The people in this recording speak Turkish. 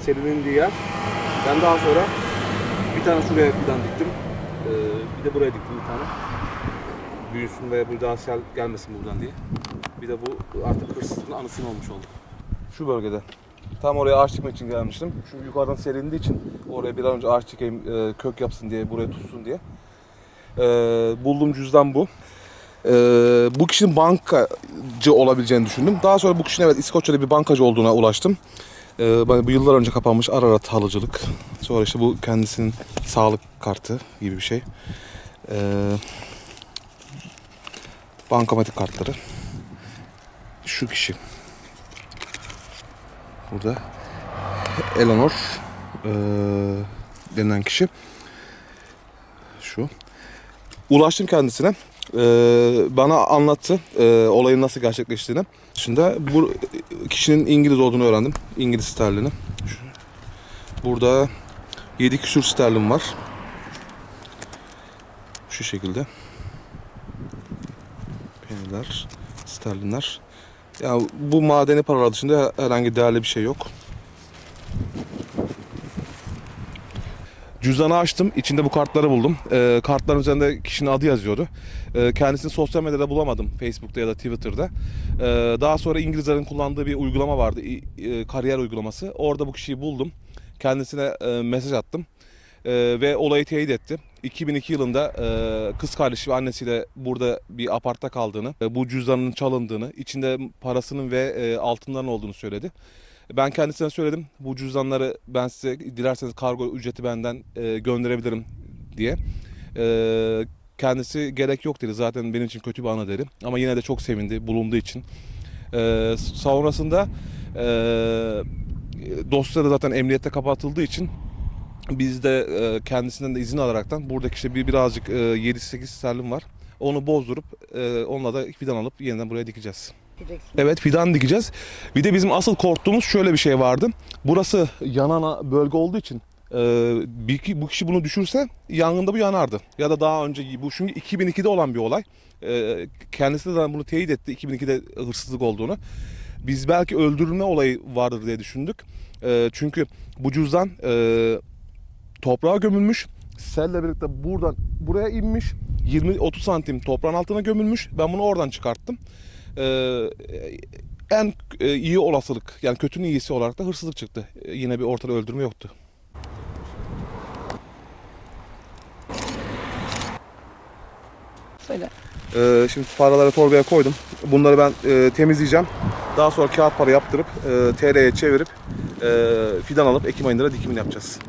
serindiği yer. Ben daha sonra bir tane şuraya fidan diktim. Ee, bir de buraya diktim bir tane. Büyüsün ve bir daha sel gelmesin buradan diye. Bir de bu artık hırsızlığın anısın olmuş oldu. Şu bölgede. Tam oraya ağaç dikmek için gelmiştim. Şu yukarıdan serindiği için oraya bir an önce ağaç dikeyim, e, kök yapsın diye, buraya tutsun diye. Ee, bulduğum cüzdan bu. Ee, bu kişinin bankacı olabileceğini düşündüm. Daha sonra bu kişinin evet İskoçya'da bir bankacı olduğuna ulaştım. Ben- bu yıllar önce kapanmış Ararat halıcılık. Sonra işte bu kendisinin sağlık kartı gibi bir şey. Ee, bankamatik kartları. Şu kişi. Burada Eleanor ee, denilen kişi. Şu. Ulaştım kendisine. Ee, bana anlattı e, olayın nasıl gerçekleştiğini. Şimdi bu kişinin İngiliz olduğunu öğrendim. İngiliz sterlini. Burada 7 küsür sterlin var. Şu şekilde. Peniler, sterlinler. Ya bu madeni paralar dışında herhangi değerli bir şey yok. Cüzdanı açtım. İçinde bu kartları buldum. Ee, kartların üzerinde kişinin adı yazıyordu. Ee, kendisini sosyal medyada bulamadım. Facebook'ta ya da Twitter'da. Ee, daha sonra İngilizlerin kullandığı bir uygulama vardı. E, kariyer uygulaması. Orada bu kişiyi buldum. Kendisine e, mesaj attım. Ee, ve olayı teyit etti. 2002 yılında e, kız kardeşi ve annesiyle burada bir apartta kaldığını, e, bu cüzdanının çalındığını, içinde parasının ve e, altınların olduğunu söyledi. Ben kendisine söyledim. Bu cüzdanları ben size dilerseniz kargo ücreti benden e, gönderebilirim diye. E, kendisi gerek yok dedi. Zaten benim için kötü bir ana dedi. Ama yine de çok sevindi bulunduğu için. E, sonrasında e, dosya da zaten emniyette kapatıldığı için biz de e, kendisinden de izin alaraktan buradaki işte bir birazcık e, 7-8 sterlin var. Onu bozdurup e, onunla da fidan alıp yeniden buraya dikeceğiz. Evet fidan dikeceğiz. Bir de bizim asıl korktuğumuz şöyle bir şey vardı. Burası yanan bölge olduğu için e, bir, bu kişi bunu düşürse yangında bu yanardı. Ya da daha önce bu çünkü 2002'de olan bir olay. E, kendisi de bunu teyit etti 2002'de hırsızlık olduğunu. Biz belki öldürülme olayı vardır diye düşündük. E, çünkü bu cüzdan e, toprağa gömülmüş. Selle birlikte buradan buraya inmiş. 20-30 santim toprağın altına gömülmüş. Ben bunu oradan çıkarttım. Ee, en e, iyi olasılık yani kötünün iyisi olarak da hırsızlık çıktı. Ee, Yine bir ortada öldürme yoktu. Söyle. Ee, şimdi paraları torbaya koydum. Bunları ben e, temizleyeceğim. Daha sonra kağıt para yaptırıp e, TL'ye çevirip e, fidan alıp Ekim ayında da dikimini yapacağız.